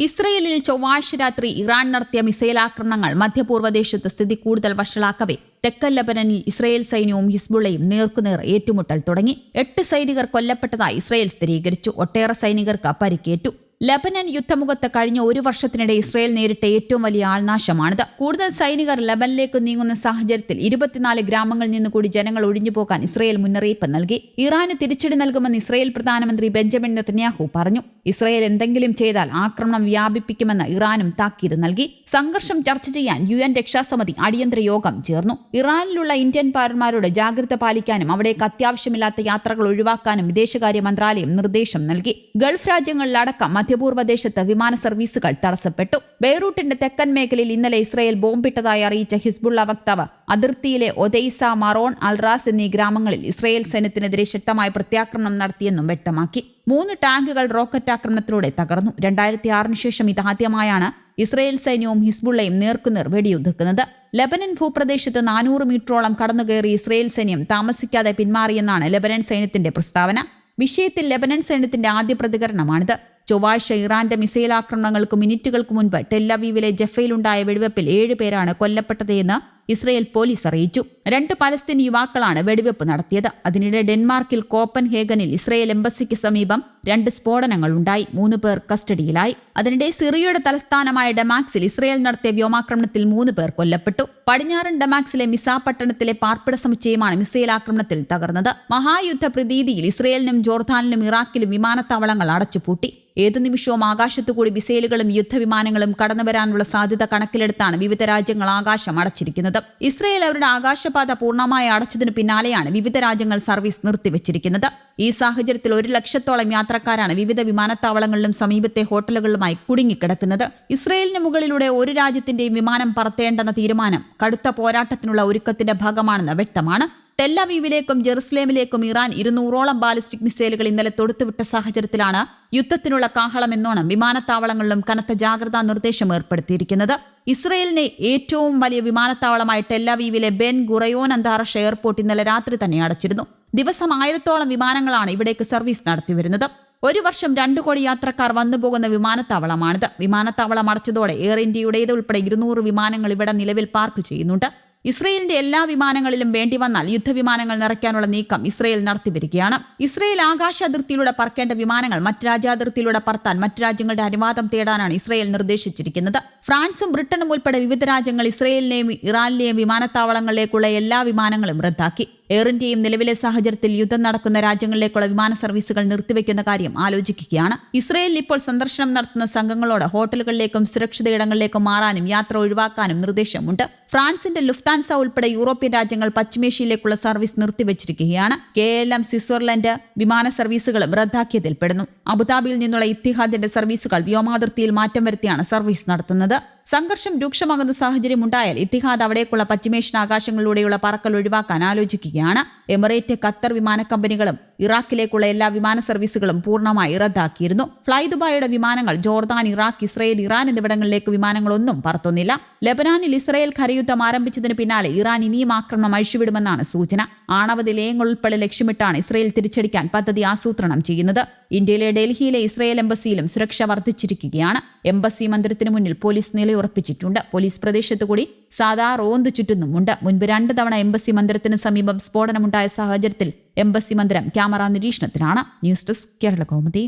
ഇസ്രയേലിൽ ചൊവ്വാഴ്ച രാത്രി ഇറാൻ നടത്തിയ മിസൈൽ ആക്രമണങ്ങൾ മധ്യപൂർവദേശത്ത് സ്ഥിതി കൂടുതൽ വഷളാക്കവേ. തെക്കൻ ലബനനിൽ ഇസ്രയേൽ സൈന്യവും ഹിസ്ബുള്ളയും നേർക്കുനേർ ഏറ്റുമുട്ടൽ തുടങ്ങി. എട്ട് സൈനികർ കൊല്ലപ്പെട്ടതായി ഇസ്രയേൽ സ്ഥിരീകരിച്ചു. ഒട്ടേറെ സൈനികർക്ക് പരിക്കേറ്റു. ലബനൻ യുദ്ധമുഖത്ത് കഴിഞ്ഞ ഒരു വർഷത്തിനിടെ ഇസ്രയേൽ നേരിട്ട ഏറ്റവും വലിയ ആൾനാശമാണിത്. കൂടുതൽ സൈനികർ ലബനിലേക്ക് നീങ്ങുന്ന സാഹചര്യത്തിൽ ഇരുപത്തിനാല് ഗ്രാമങ്ങളിൽ നിന്ന് കൂടി ജനങ്ങൾ ഒഴിഞ്ഞു പോകാൻ ഇസ്രയേൽ മുന്നറിയിപ്പ് നൽകി. ഇറാന് തിരിച്ചടി നൽകുമെന്ന് ഇസ്രയേൽ പ്രധാനമന്ത്രി ബെഞ്ചമിൻ നെതന്യാഹു പറഞ്ഞു. ഇസ്രയേൽ എന്തെങ്കിലും ചെയ്താൽ ആക്രമണം വ്യാപിപ്പിക്കുമെന്ന് ഇറാനും താക്കീത് നൽകി. സംഘർഷം ചർച്ച ചെയ്യാൻ യു എൻ രക്ഷാസമിതി അടിയന്തര യോഗം ചേർന്നു. ഇറാനിലുള്ള ഇന്ത്യൻ പൗരന്മാരോട് ജാഗ്രത പാലിക്കാനും അവിടേക്ക് അത്യാവശ്യമില്ലാത്ത യാത്രകൾ ഒഴിവാക്കാനും വിദേശകാര്യ മന്ത്രാലയം നിർദ്ദേശം നൽകി. ഗൾഫ് രാജ്യങ്ങളിലടക്കം മധ്യപൂർവ ദേശത്ത് വിമാന സർവീസുകൾ തടസ്സപ്പെട്ടു. ബെയ്റൂട്ടിന്റെ തെക്കൻ മേഖലയിൽ ഇന്നലെ ഇസ്രയേൽ ബോംബിട്ടതായി അറിയിച്ച ഹിസ്ബുള്ള വക്താവ് അതിർത്തിയിലെ ഒദൈസ മറോൺ അൽറാസ് എന്നീ ഗ്രാമങ്ങളിൽ ഇസ്രയേൽ സൈന്യത്തിനെതിരെ ശക്തമായ പ്രത്യാക്രമണം നടത്തിയെന്നും വ്യക്തമാക്കി. മൂന്ന് ടാങ്കുകൾ റോക്കറ്റ് ആക്രമണത്തിലൂടെ തകർന്നു. രണ്ടായിരത്തി ആറിന് ശേഷം ഇതാദ്യമായാണ് ഇസ്രയേൽ സൈന്യവും ഹിസ്ബുള്ളയും നേർക്കുനേർ വെടിയുതിർക്കുന്നത്. ലബനൻ ഭൂപ്രദേശത്ത് നാനൂറ് മീറ്ററോളം കടന്നുകയറി ഇസ്രയേൽ സൈന്യം താമസിക്കാതെ പിന്മാറിയെന്നാണ് ലബനൻ സൈന്യത്തിന്റെ പ്രസ്താവന. വിഷയത്തിൽ ലബനൻ സൈന്യത്തിന്റെ ആദ്യ പ്രതികരണമാണിത്. ചൊവ്വാഴ്ച ഇറാന്റെ മിസൈൽ ആക്രമണങ്ങൾക്ക് മിനിറ്റുകൾക്ക് മുൻപ് ടെല്ലവീവിലെ ജഫയിലുണ്ടായ വെടിവെപ്പിൽ ഏഴ് പേരാണ് കൊല്ലപ്പെട്ടതെന്ന് ഇസ്രയേൽ പോലീസ് അറിയിച്ചു. രണ്ട് പലസ്തീൻ യുവാക്കളാണ് വെടിവെപ്പ് നടത്തിയത്. അതിനിടെ ഡെൻമാർക്കിൽ കോപ്പൻ ഹേഗനിൽ ഇസ്രയേൽ എംബസിക്ക് സമീപം രണ്ട് സ്ഫോടനങ്ങൾ ഉണ്ടായി. മൂന്ന് പേർ കസ്റ്റഡിയിലായി. അതിനിടെ സിറിയയുടെ തലസ്ഥാനമായ ഡെമാക്സിൽ ഇസ്രയേൽ നടത്തിയ വ്യോമാക്രമണത്തിൽ മൂന്ന് പേർ കൊല്ലപ്പെട്ടു. പടിഞ്ഞാറൻ ഡെമാക്സിലെ മിസ പട്ടണത്തിലെ പാർപ്പിട സമുച്ചയമാണ് മിസൈൽ ആക്രമണത്തിൽ തകർന്നത്. മഹായുദ്ധ പ്രതീതിയിൽ ഇസ്രയേലിനും ജോർദാനിലും ഇറാഖിലും വിമാനത്താവളങ്ങൾ അടച്ചുപൂട്ടി. ഏതു നിമിഷവും ആകാശത്തുകൂടി മിസൈലുകളും യുദ്ധവിമാനങ്ങളും കടന്നുവരാനുള്ള സാധ്യത കണക്കിലെടുത്താണ് വിവിധ രാജ്യങ്ങൾ ആകാശം അടച്ചിരിക്കുന്നത്. ഇസ്രയേൽ അവരുടെ ആകാശപാത പൂർണമായി അടച്ചതിനു പിന്നാലെയാണ് വിവിധ രാജ്യങ്ങൾ സർവീസ് നിർത്തിവച്ചിരിക്കുന്നത്. ഈ സാഹചര്യത്തിൽ ഒരു ലക്ഷത്തോളം യാത്രക്കാരാണ് വിവിധ വിമാനത്താവളങ്ങളിലും സമീപത്തെ ഹോട്ടലുകളിലുമായി കുടുങ്ങിക്കിടക്കുന്നത്. ഇസ്രയേലിന് മുകളിലൂടെ ഒരു രാജ്യത്തിന്റെയും വിമാനം പറത്തേണ്ടെന്ന തീരുമാനം കടുത്ത പോരാട്ടത്തിനുള്ള ഒരുക്കത്തിന്റെ ഭാഗമാണെന്ന് വ്യക്തമാണ്. ടെല്ലവീവിലേക്കും ജെറുസലേമിലേക്കും ഇറാൻ ഇരുന്നൂറോളം ബാലിസ്റ്റിക് മിസൈലുകൾ ഇന്നലെ തൊടുത്തുവിട്ട സാഹചര്യത്തിലാണ് യുദ്ധത്തിനുള്ള കാഹളമെന്നോണം വിമാനത്താവളങ്ങളിലും കനത്ത ജാഗ്രതാ നിർദ്ദേശം ഏർപ്പെടുത്തിയിരിക്കുന്നത്. ഇസ്രയേലിനെ ഏറ്റവും വലിയ വിമാനത്താവളമായ ടെല്ലവീവിലെ ബെൻ ഗുറയോൻ അന്താരാഷ്ട്ര എയർപോർട്ട് ഇന്നലെ രാത്രി തന്നെ അടച്ചിരുന്നു. ദിവസം ആയിരത്തോളം വിമാനങ്ങളാണ് ഇവിടേക്ക് സർവീസ് നടത്തിവരുന്നത് ഒരു വർഷം രണ്ടു കോടി യാത്രക്കാർ വന്നുപോകുന്ന വിമാനത്താവളമാണിത്. വിമാനത്താവളം അടച്ചതോടെ എയർ ഇന്ത്യയുടേത് ഉൾപ്പെടെ ഇരുന്നൂറ് വിമാനങ്ങൾ ഇവിടെ നിലവിൽ പാർക്ക് ചെയ്യുന്നുണ്ട്. ഇസ്രയേലിന്റെ എല്ലാ വിമാനങ്ങളിലും വേണ്ടി വന്നാൽ യുദ്ധവിമാനങ്ങൾ നിറയ്ക്കാനുള്ള നീക്കം ഇസ്രയേൽ നടത്തിവരികയാണ് ഇസ്രയേൽ ആകാശ അതിർത്തിയിലൂടെ പറക്കേണ്ട വിമാനങ്ങൾ മറ്റ് രാജ്യാതിർത്തിയിലൂടെ പറത്താൻ മറ്റ് രാജ്യങ്ങളുടെ അനുവാദം തേടാനാണ് ഇസ്രയേൽ നിർദ്ദേശിച്ചിരിക്കുന്നത്. ഫ്രാൻസും ബ്രിട്ടനും ഉൾപ്പെടെ വിവിധ രാജ്യങ്ങൾ ഇസ്രയേലിനെയും ഇറാനിലെയും വിമാനത്താവളങ്ങളിലേക്കുള്ള എല്ലാ വിമാനങ്ങളും റദ്ദാക്കി. എയർ ഇന്ത്യയും നിലവിലെ സാഹചര്യത്തിൽ യുദ്ധം നടക്കുന്ന രാജ്യങ്ങളിലേക്കുള്ള വിമാന സർവീസുകൾ നിർത്തിവെക്കുന്ന കാര്യം ആലോചിക്കുകയാണ്. ഇസ്രയേലിൽ ഇപ്പോൾ സന്ദർശനം നടത്തുന്ന സംഘങ്ങളോട് ഹോട്ടലുകളിലേക്കും സുരക്ഷിത ഇടങ്ങളിലേക്കും മാറാനും യാത്ര ഒഴിവാക്കാനും നിർദ്ദേശമുണ്ട്. ഫ്രാൻസിന്റെ ലുഫ്താൻസ ഉൾപ്പെടെ യൂറോപ്യൻ രാജ്യങ്ങൾ പശ്ചിമേഷ്യയിലേക്കുള്ള സർവീസ് നിർത്തിവച്ചിരിക്കുകയാണ്. കെ എൽ എം സ്വിറ്റ്സർലൻഡ് വിമാന സർവീസുകളും റദ്ദാക്കിയതിൽപ്പെടുന്നു. അബുദാബിയിൽ നിന്നുള്ള ഇത്തിഹാദിന്റെ സർവീസുകൾ വ്യോമാതിർത്തിയിൽ മാറ്റം വരുത്തിയാണ് സർവീസ് നടത്തുന്നത്. സംഘർഷം രൂക്ഷമാകുന്ന സാഹചര്യം ഉണ്ടായാൽ ഇത്തിഹാദ് അവിടേക്കുള്ള പശ്ചിമേഷ്യൻ ആകാശങ്ങളിലൂടെയുള്ള പറക്കൽ ഒഴിവാക്കാൻ ആലോചിക്കുകയാണ്. എമിറേറ്റ് ഖത്തർ വിമാന കമ്പനികളും ഇറാഖിലേക്കുള്ള എല്ലാ വിമാന സർവീസുകളും പൂർണമായി റദ്ദാക്കിയിരുന്നു. ഫ്ലൈ ദുബായിയുടെ വിമാനങ്ങൾ ജോർദാൻ ഇറാഖ് ഇസ്രയേൽ ഇറാൻ എന്നിവിടങ്ങളിലേക്ക് വിമാനങ്ങളൊന്നും പറത്തുന്നില്ല. ലബനാനിൽ ഇസ്രയേൽ ഖരയുദ്ധം ആരംഭിച്ചതിന് പിന്നാലെ ഇറാൻ ഇനിയും ആക്രമണം അഴിച്ചുവിടുമെന്നാണ് സൂചന. ആണവ നിലയങ്ങൾ ഉൾപ്പെടെ ലക്ഷ്യമിട്ടാണ് ഇസ്രയേൽ തിരിച്ചടിക്കാൻ പദ്ധതി ആസൂത്രണം ചെയ്യുന്നത്. ഇന്ത്യയിലെ ഡൽഹിയിലെ ഇസ്രയേൽ എംബസിയിലും സുരക്ഷ വർദ്ധിച്ചിരിക്കുകയാണ്. എംബസി മന്ദിരത്തിന് മുന്നിൽ പോലീസ് നിലയുറപ്പിച്ചിട്ടുണ്ട് പോലീസ് പ്രദേശത്തു കൂടി സാധാ റോന്ത് ചുറ്റുന്നുമുണ്ട്. മുൻപ് രണ്ട് തവണ എംബസി മന്ദിരത്തിന് സമീപം സ്ഫോടനമുണ്ടായ സാഹചര്യത്തിൽ എംബസി മന്ദിരം ക്യാമറ നിരീക്ഷണത്തിലാണ്. News desk Kerala Kaumudi